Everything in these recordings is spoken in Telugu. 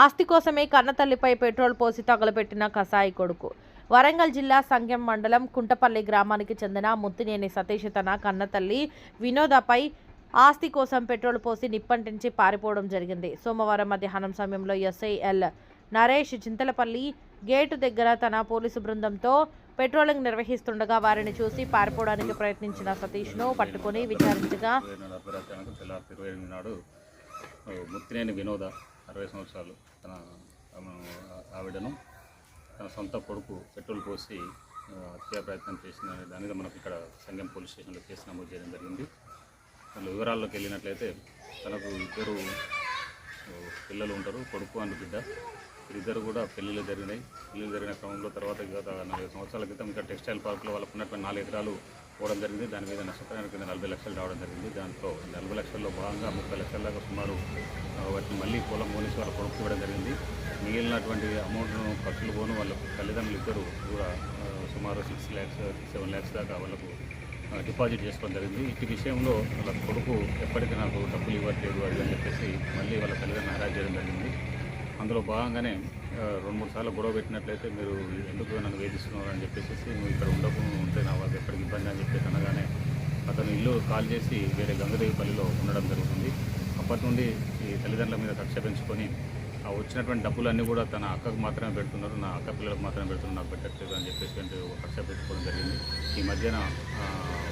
ఆస్తి కోసమే కన్నతల్లిపై పెట్రోల్ పోసి తగలబెట్టిన కసాయి కొడుకు. వరంగల్ జిల్లా సంఘం మండలం కుంటపల్లి గ్రామానికి చెందిన ముత్తినేని సతీష్ తన కన్నతల్లి వినోదపై ఆస్తి కోసం పెట్రోల్ పోసి నిప్పంటించి పారిపోవడం జరిగింది. సోమవారం మధ్యాహ్నం సమయంలో ఎస్ఐఎల్ నరేష్ చింతలపల్లి గేటు దగ్గర తన పోలీసు బృందంతో పెట్రోలింగ్ నిర్వహిస్తుండగా వారిని చూసి పారిపోవడానికి ప్రయత్నించిన సతీష్ను పట్టుకుని విచారించగా ముత్తినేని వినోద అరవై సంవత్సరాలు తన ఆవిడను తన సొంత కొడుకు పెట్రోల్ పోసి హత్యా ప్రయత్నం చేసిన దానిగా మనకు ఇక్కడ సంగం పోలీస్ స్టేషన్లో కేసు నమోదు చేయడం జరిగింది. వాళ్ళు వివరాల్లోకి వెళ్ళినట్లయితే తనకు ఇద్దరు పిల్లలు ఉంటారు కొడుకు అని బిడ్డ. ఇద్దరు కూడా పెళ్ళిళ్ళు జరిగినాయి. పెళ్ళిళ్ళు జరిగిన క్రమంలో తర్వాత గత నాలుగు సంవత్సరాల క్రితం ఇక్కడ టెక్స్టైల్ పార్క్లో వాళ్ళకు ఉన్నటువంటి నాలుగు ఎకరాలు పోవడం జరిగింది. దాని మీద నష్టపరిహారం కింద నలభై లక్షలు రావడం జరిగింది. దాంట్లో నలభై లక్షల్లో భాగంగా ముప్పై లక్షల దాకా సుమారు వాటిని మళ్ళీ పొలం పోలీసు వాళ్ళ కొడుకు ఇవ్వడం జరిగింది. మిగిలినటువంటి అమౌంట్ను ఖర్చులు పోను వాళ్ళ తల్లిదండ్రులు ఇద్దరు కూడా సుమారు సిక్స్ ల్యాక్స్ సెవెన్ ల్యాక్స్ దాకా వాళ్ళకు డిపాజిట్ చేసుకోవడం జరిగింది. ఇటు విషయంలో వాళ్ళ కొడుకు ఎప్పటికీ నాకు డబ్బులు ఇవ్వట్లేదు అది అని చెప్పేసి మళ్ళీ వాళ్ళ తల్లిదండ్రులు హెరాజ్ చేయడం జరిగింది. అందులో భాగంగానే రెండు మూడు సార్లు గొడవ పెట్టినట్లయితే మీరు ఎందుకు నన్ను వేధిస్తున్నారు అని చెప్పేసి నువ్వు ఇక్కడ ఉండకు ఉంటే నా వాళ్ళకి ఎక్కడికి ఇబ్బంది అని చెప్పేసి అనగానే అతను ఇల్లు కాల్ చేసి వేరే గంగదేవిపల్లిలో ఉండడం జరుగుతుంది. అప్పటి నుండి ఈ తల్లిదండ్రుల మీద కక్ష పెంచుకొని ఆ వచ్చినటువంటి డబ్బులన్నీ కూడా తన అక్కకు మాత్రమే పెడుతున్నారు. నా అక్క పిల్లలకు మాత్రమే పెడుతున్నారు. నాకు పెట్టట్లేదు అని చెప్పేసి అంటే కక్ష పెట్టుకోవడం జరిగింది. ఈ మధ్యన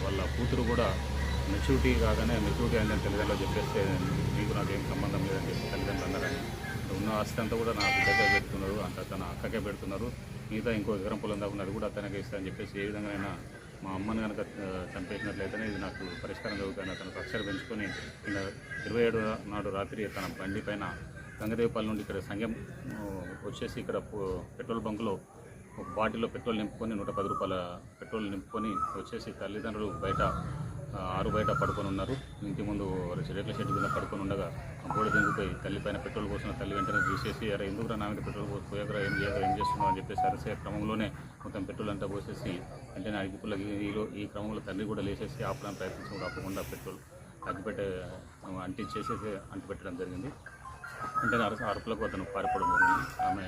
వాళ్ళ కూతురు కూడా మెచ్యూరిటీ కాగానే మెచ్యూరిటీ అని తల్లిదండ్రులు చెప్పేస్తే నీకు నాకు సంబంధం లేదని చెప్పి తల్లిదండ్రులు అన్నారని. ఉన్న ఆస్తి అంతా కూడా నా బిడ్డకే పెడుతున్నారు అంత తన అక్కకే పెడుతున్నారు. మిగతా ఇంకో ఎకరం పొలం దాకా ఉన్నది కూడా అతనికి ఇస్తా అని చెప్పేసి ఏ విధంగా మా అమ్మని కనుక చంపేసినట్లయితేనే ఇది నాకు పరిష్కారం జరుగుతుంది అతను కక్షలు పెంచుకొని ఇరవై ఏడు నాడు రాత్రి తన బండి పైన గంగదేవపల్లి నుండి ఇక్కడ సంఘం వచ్చేసి ఇక్కడ పెట్రోల్ బంకులో ఒక బాటిల్లో పెట్రోల్ నింపుకొని నూట పది రూపాయల పెట్రోల్ నింపుకొని వచ్చేసి తల్లిదండ్రులు బయట ఆరు బయట పడుకొని ఉన్నారు. ఇంటి ముందు రేట్ల షెడ్ కింద పడుకొని ఉండగా గోడ దింగిపోయి తల్లి పైన పెట్రోల్ పోసిన తల్లి వెంటనే తీసేసి అరే ఎందుకు నా మీద పెట్రోల్ పోసి పోయకరా ఏం చేయకరా ఏం చేస్తున్నావు? అని చెప్పేసి అరసే క్రమంలోనే మొత్తం పెట్రోల్ అంతా పోసేసి వెంటనే అడిగిపుల్లకి ఈలో ఈ క్రమంలో తల్లి కూడా లేచేసి ఆపడానికి ప్రయత్నించడం కూడా ఆపకుండా పెట్రోల్ అగ్గిపెట్టే అంటించేసేసి అంటిపెట్టడం జరిగింది. వెంటనే అర అరుపులకు అతను పారిపోవడం జరిగింది. ఆమె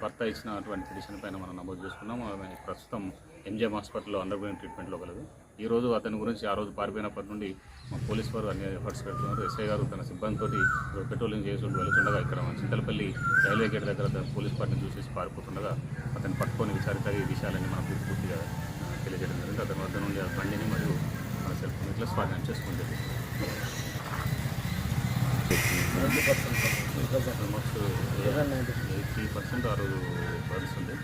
భర్త ఇచ్చినటువంటి పిటిషన్ పైన మనం నమోదు చేసుకున్నాం ఆమె ప్రస్తుతం ఎంజిఎం హాస్పిటల్లో అండర్ గ్రౌండ్ ట్రీట్మెంట్లో కలదు ఈ రోజు అతని గురించి ఆ రోజు పారిపోయినప్పటి నుండి మా పోలీస్ వారు అన్ని ఎఫర్ట్స్ పెడుతున్నారు. ఎస్ఐ గారు తన సిబ్బందితో పెట్రోలింగ్ చేసుకుంటూ వెళ్తుండగా ఇక్కడ మన చింతలపల్లి రైల్వే గేట్ దగ్గర పోలీస్ పార్టీని చూసేసి పారిపోతుండగా అతను పట్టుకొని విచారిత ఈ విషయాలన్నీ మనకు పూర్తిగా తెలియజేయడం జరిగింది. అతని వద్ద నుండి ఆ బండిని మరియు మన సెల్ ఫోన్ ఇట్లా స్వాధీనం చేసుకుంటుంది ఆల్మోస్ట్ ఎయిటీ పర్సెంట్ ఆ రోజు భరిస్తుంది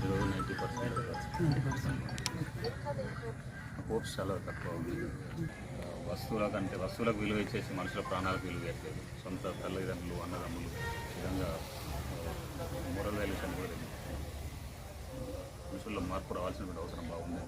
ఈరోజు నైంటీ పర్సెంట్. హోప్స్ చాలా తక్కువ ఉంది. వస్తువుల కంటే వస్తువులకు విలువ ఇచ్చేసి మనుషుల ప్రాణాలకు విలువ ఇవ్వట్లేదు సొంత తల్లిదండ్రులు అన్నదమ్ములు విధంగా మోరల్ వాల్యూస్ అని కూడా మనుషుల్లో మార్పు రావాల్సినటువంటి అవసరం బాగుంది.